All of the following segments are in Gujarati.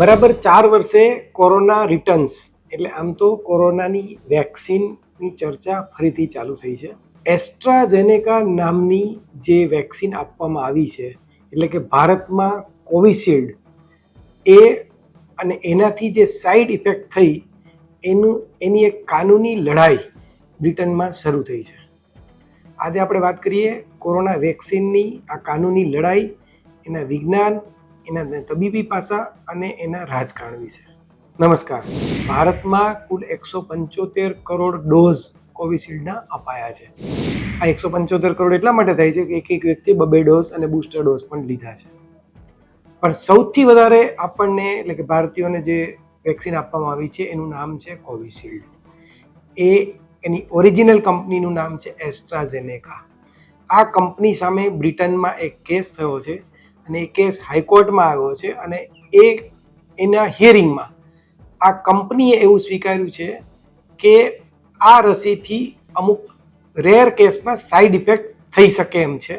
બરાબર ચાર વર્ષે કોરોના રિટર્ન્સ એટલે આમ તો કોરોનાની વેક્સિનની ચર્ચા ફરીથી ચાલુ થઈ છે. એસ્ટ્રાઝેનેકા નામની જે વેક્સિન આપવામાં આવી છે, એટલે કે ભારતમાં કોવિશિલ્ડ એ અને એનાથી જે સાઈડ ઇફેક્ટ થઈ, એનું, એની એક કાનૂની લડાઈ બ્રિટનમાં શરૂ થઈ છે. આજે આપણે વાત કરીએ કોરોના વેક્સિનની આ કાનૂની લડાઈ, એના વિજ્ઞાન એના તબીબી પાસા અને એના રાજકારણ વિશે. નમસ્કાર. ભારતમાં કુલ એકસો પંચોતેર કરોડ ડોઝ કોવિશિલ્ડના અપાયા છે. આ એકસો પંચોતેર કરોડ એટલા માટે થાય છે કે એક એક વ્યક્તિ બબે ડોઝ અને બૂસ્ટર ડોઝ પણ લીધા છે. પણ સૌથી વધારે આપણને એટલે કે ભારતીયોને જે વેક્સિન આપવામાં આવી છે એનું નામ છે કોવિશિલ્ડ. એ એની ઓરિજિનલ કંપનીનું નામ છે એસ્ટ્રાઝેનેકા. આ કંપની સામે બ્રિટનમાં એક કેસ થયો છે અને એ કેસ હાઈકોર્ટમાં આવ્યો છે અને એ એના હિયરિંગમાં આ કંપનીએ એવું સ્વીકાર્યું છે કે આ રસીથી અમુક રેર કેસમાં સાઈડ ઇફેક્ટ થઈ શકે એમ છે.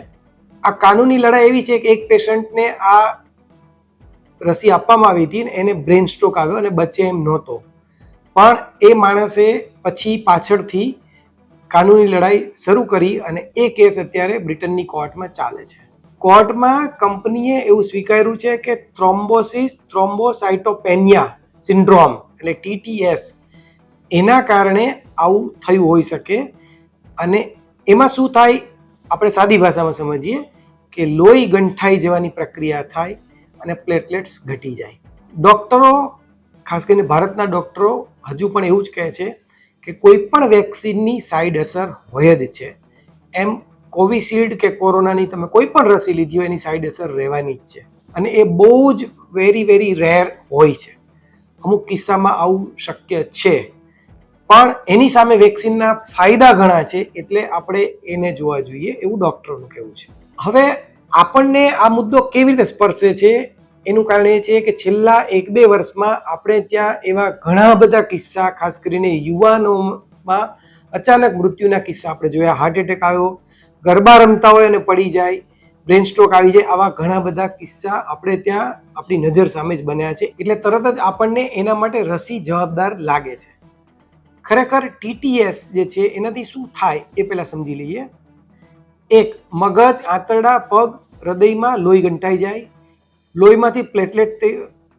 આ કાનૂની લડાઈ એવી છે કે એક પેશન્ટને આ રસી આપવામાં આવી હતી એને બ્રેન સ્ટ્રોક આવ્યો અને બચે એમ નહોતો. પણ એ માણસે પછી પાછળથી કાનૂની લડાઈ શરૂ કરી અને એ કેસ અત્યારે બ્રિટનની કોર્ટમાં ચાલે છે. કોર્ટમાં કંપનીએ એવું સ્વીકાર્યું છે કે થ્રોમ્બોસિસ, થ્રોમ્બોસાઇટોપેનિયા સિન્ડ્રોમ, એટલે ટીટીએસ એના કારણે આવું થયું હોઈ શકે. અને એમાં શું થાય? આપણે સાદી ભાષામાં સમજીએ કે લોહી ગંઠાઈ જવાની પ્રક્રિયા થાય અને પ્લેટલેટ્સ ઘટી જાય. ડૉક્ટરો, ખાસ કરીને ભારતના ડૉક્ટરો, હજુ પણ એવું જ કહે છે કે કોઈ પણ વેક્સિનની સાઈડ અસર હોય જ છે. એમ કોવિશિલ્ડ કે કોરોનાની તમે કોઈ પણ રસી લીધી હોય એની સાઈડ અસર રહેવાની જ છે. અને એ બહુ જ વેરી વેરી રેર હોય છે. અમુક કિસ્સામાં આવું શક્ય છે. પણ એની સામે વેક્સિનના ફાયદા ઘણા છે એટલે આપણે એને જોવા જોઈએ એવું ડૉક્ટરોનું કહેવું છે. હવે આપણને આ મુદ્દો કેવી રીતે સ્પર્શે છે? એનું કારણ એ છે કે છેલ્લા એક બે વર્ષમાં આપણે ત્યાં એવા ઘણા બધા કિસ્સા, ખાસ કરીને યુવાનોમાં અચાનક મૃત્યુના કિસ્સા આપણે જોયા હાર્ટ એટેક આવ્યો ગરબા રમતા હોય અને પડી જાય, બ્રેન સ્ટ્રોક આવી જાય, આવા ઘણા બધા કિસ્સા આપણે ત્યાં આપણી નજર સામે જ બન્યા છે. એટલે તરત જ આપણને એના માટે રસી જવાબદાર લાગે છે. ખરેખર ટીટીએસ જે છે, એનાથી શું થાય એ પહેલાં સમજી લઈએ. એક, મગજ, આંતરડા, પગ, હૃદયમાં લોહી ગંટાઈ જાય. લોહીમાંથી પ્લેટલેટ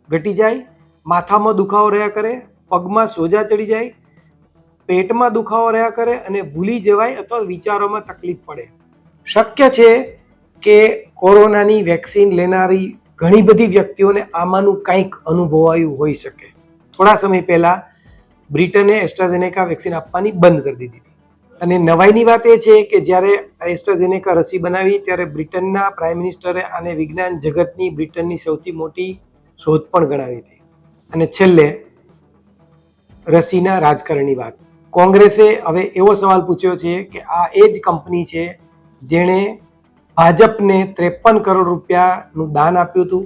ઘટી જાય. માથામાં દુખાવો રહ્યા કરે. પગમાં સોજા ચડી જાય. પેટમાં દુખાવો રહ્યા કરે અને ભૂલી જવાય અથવા વિચારોમાં તકલીફ પડે. શક્ય છે કે કોરોનાની વેક્સિન લેનારી ઘણી બધી વ્યક્તિઓને આમાંનું કંઈક અનુભવાયું હોઈ શકે. થોડા સમય પહેલાં બ્રિટને એસ્ટ્રાઝેનેકા વેક્સિન આપવાની બંધ કરી દીધી અને નવાઈની વાત એ છે કે જ્યારે એસ્ટ્રાઝેનેકા રસી બનાવી ત્યારે બ્રિટનના પ્રાઇમ મિનિસ્ટરે આને વિજ્ઞાન જગતની બ્રિટનની સૌથી મોટી શોધ પણ ગણાવી હતી. અને છેલ્લે રસીના રાજકારણની વાત. કોંગ્રેસે હવે એવો સવાલ પૂછ્યો છે કે આ એ જ કંપની છે જેણે ભાજપને ત્રેપન કરોડ રૂપિયાનું દાન આપ્યું હતું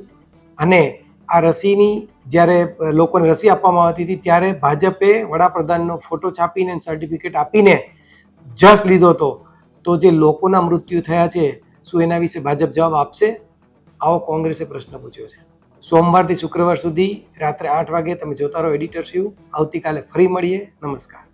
અને આ રસીની જ્યારે લોકોને રસી આપવામાં આવતી હતી ત્યારે ભાજપે વડાપ્રધાનનો ફોટો છાપીને સર્ટિફિકેટ આપીને જસ લીધો હતો. તો જે લોકોના મૃત્યુ થયા છે, શું એના વિશે ભાજપ જવાબ આપશે? આવો કોંગ્રેસે પ્રશ્ન પૂછ્યો છે. સોમવારથી શુક્રવાર સુધી રાત્રે આઠ વાગે તમે જોતા રહો, એડિટર શિવ આવતીકાલે ફરી મળીએ. નમસ્કાર.